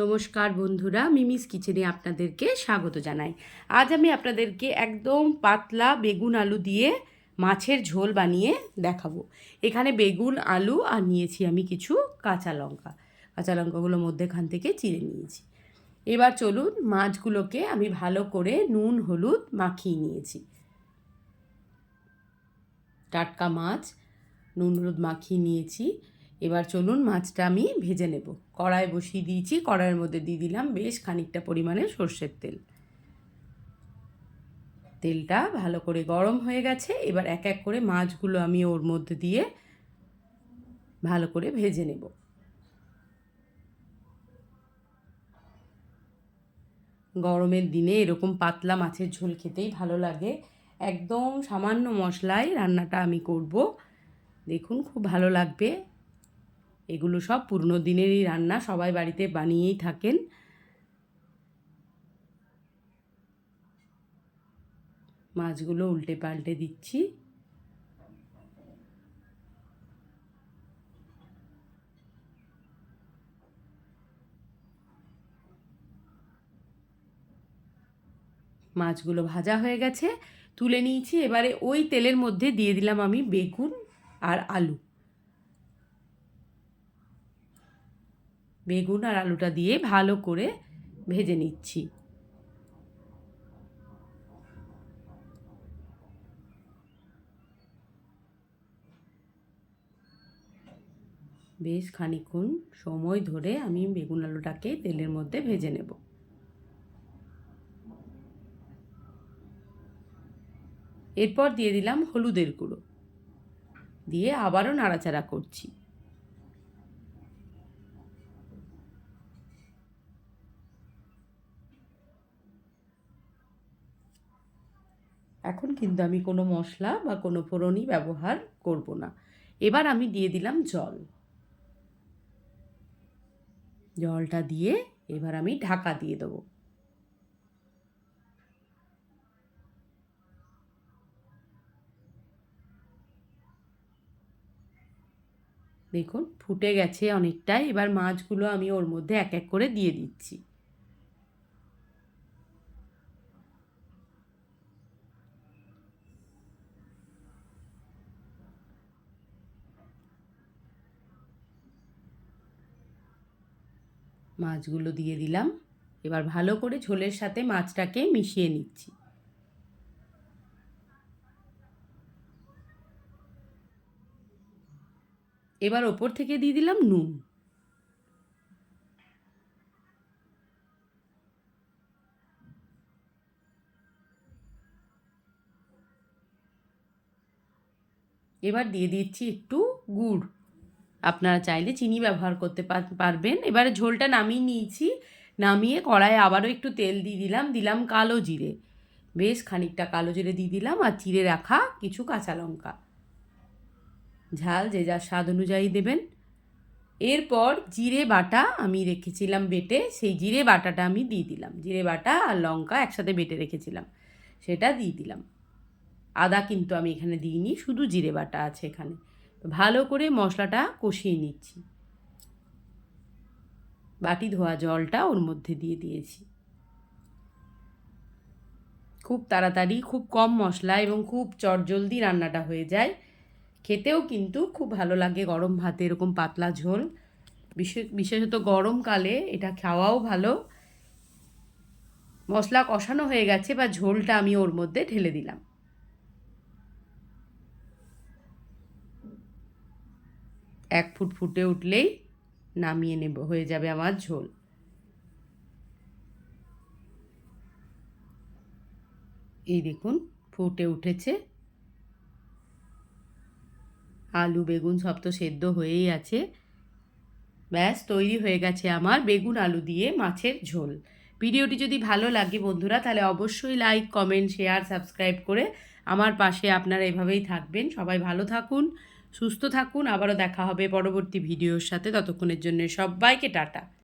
নমস্কার বন্ধুরা, মিমিস কিচেনে আপনাদেরকে স্বাগত জানাই। আজ আমি আপনাদেরকে একদম পাতলা বেগুন আলু দিয়ে মাছের ঝোল বানিয়ে দেখাবো। এখানে বেগুন আলু আর নিয়েছি আমি কিছু কাঁচা লঙ্কা। কাঁচা লঙ্কাগুলো মধ্যেখান থেকে চিড়ে নিয়েছি। এবার চলুন মাছগুলোকে আমি ভালো করে নুন, হলুদ মাখিয়ে নিয়েছি। টাটকা মাছ, নুন, হলুদ মাখিয়ে নিয়েছি। এবার চলুন মাছটা আমি ভেজে নেব। কড়াই বসিয়ে দিয়েছি, কড়াইয়ের মধ্যে দিয়ে দিলাম বেশ খানিকটা পরিমাণে সর্ষের তেল। তেলটা ভালো করে গরম হয়ে গেছে, এবার এক এক করে মাছগুলো আমি ওর মধ্যে দিয়ে ভালো করে ভেজে নেব। গরমের দিনে এরকম পাতলা মাছের ঝোল খেতেই ভালো লাগে। একদম সামান্য মশলায় রান্নাটা আমি করব। দেখুন, খুব ভালো লাগবে। এগুলো সব পুরনো দিনেরই রান্না, সবাই বাড়িতে বানিয়েই থাকেন। মাছগুলো উল্টে পাল্টে দিচ্ছি। মাছগুলো ভাজা হয়ে গেছে, তুলে নিয়েছি। এবারে ওই তেলের মধ্যে দিয়ে দিলাম আমি বেগুন আর আলু। বেগুন আর আলুটা দিয়ে ভালো করে ভেজে নিচ্ছি। বেশ খানিক্ষণ সময় ধরে আমি বেগুন আলুটাকে তেলের মধ্যে ভেজে নেব। এরপর দিয়ে দিলাম হলুদের গুঁড়ো। দিয়ে আবারও নাড়াচাড়া করছি। এখন কিন্তু আমি কোনো মশলা বা কোনো ফোড়নই ব্যবহার করব না। এবার আমি দিয়ে দিলাম জল। জলটা দিয়ে এবার আমি ঢাকা দিয়ে দেবো। দেখুন, ফুটে গেছে অনেকটাই। এবার মাছগুলো আমি ওর মধ্যে এক এক করে দিয়ে দিচ্ছি। মাছগুলো দিয়ে দিলাম। এবার ভালো করে ঝোলের সাথে মাছটাকে মিশিয়ে নিচ্ছি। এবার ওপর থেকে দিয়ে দিলাম নুন। এবার দিয়ে দিচ্ছি একটু গুড়। আপনারা চাইলে চিনি ব্যবহার করতে পারবেন। এবারে ঝোলটা নামিয়ে নিয়েছি। নামিয়ে কড়াইয়ে আবারও একটু তেল দিয়ে দিলাম। দিলাম কালো জিরে। বেশ খানিকটা কালো জিরে দিয়ে দিলাম আর চিড়ে রাখা কিছু কাঁচা লঙ্কা। ঝাল যে যার স্বাদ অনুযায়ী দেবেন। এরপর জিরে বাটা আমি রেখেছিলাম বেটে। সেই জিরে বাটাটা আমি দিয়ে দিলাম। জিরে বাটা আর লঙ্কা একসাথে বেটে রেখেছিলাম। সেটা দিয়ে দিলাম। আদা কিন্তু আমি এখানে দিইনি। শুধু জিরে বাটা আছে এখানে। ভালো করে মশলাটা কষিয়ে নিচ্ছি। বাটি ধোয়া জলটা ওর মধ্যে দিয়ে দিয়েছি। খুব তাড়াতাড়ি, খুব কম মশলা এবং খুব চটজলদি রান্নাটা হয়ে যায়। খেতেও কিন্তু খুব ভালো লাগে গরম ভাতে এরকম পাতলা ঝোল। বিশেষত গরমকালে এটা খাওয়াও ভালো। মশলা কষানো হয়ে গেছে বা ঝোলটা আমি ওর মধ্যে ঢেলে দিলাম। এক ফুট ফুটে উঠলেই নামিয়ে নেব, হয়ে যাবে আমার ঝোল। এই দেখুন, ফুটে উঠেছে। আলু, বেগুন সব তো সেদ্ধ হয়েই আছে। ব্যাস, তৈরি হয়ে গেছে আমার বেগুন আলু দিয়ে মাছের ঝোল। ভিডিওটি যদি ভালো লাগে বন্ধুরা, তাহলে অবশ্যই লাইক কমেন্ট শেয়ার সাবস্ক্রাইব করে আমার পাশে আপনারা এভাবেই থাকবেন। সবাই ভালো থাকুন। সুস্থ থাকুন আবারও দেখা হবে পরবর্তী ভিডিওর সাথে। ততক্ষণের জন্য সবাইকে টাটা।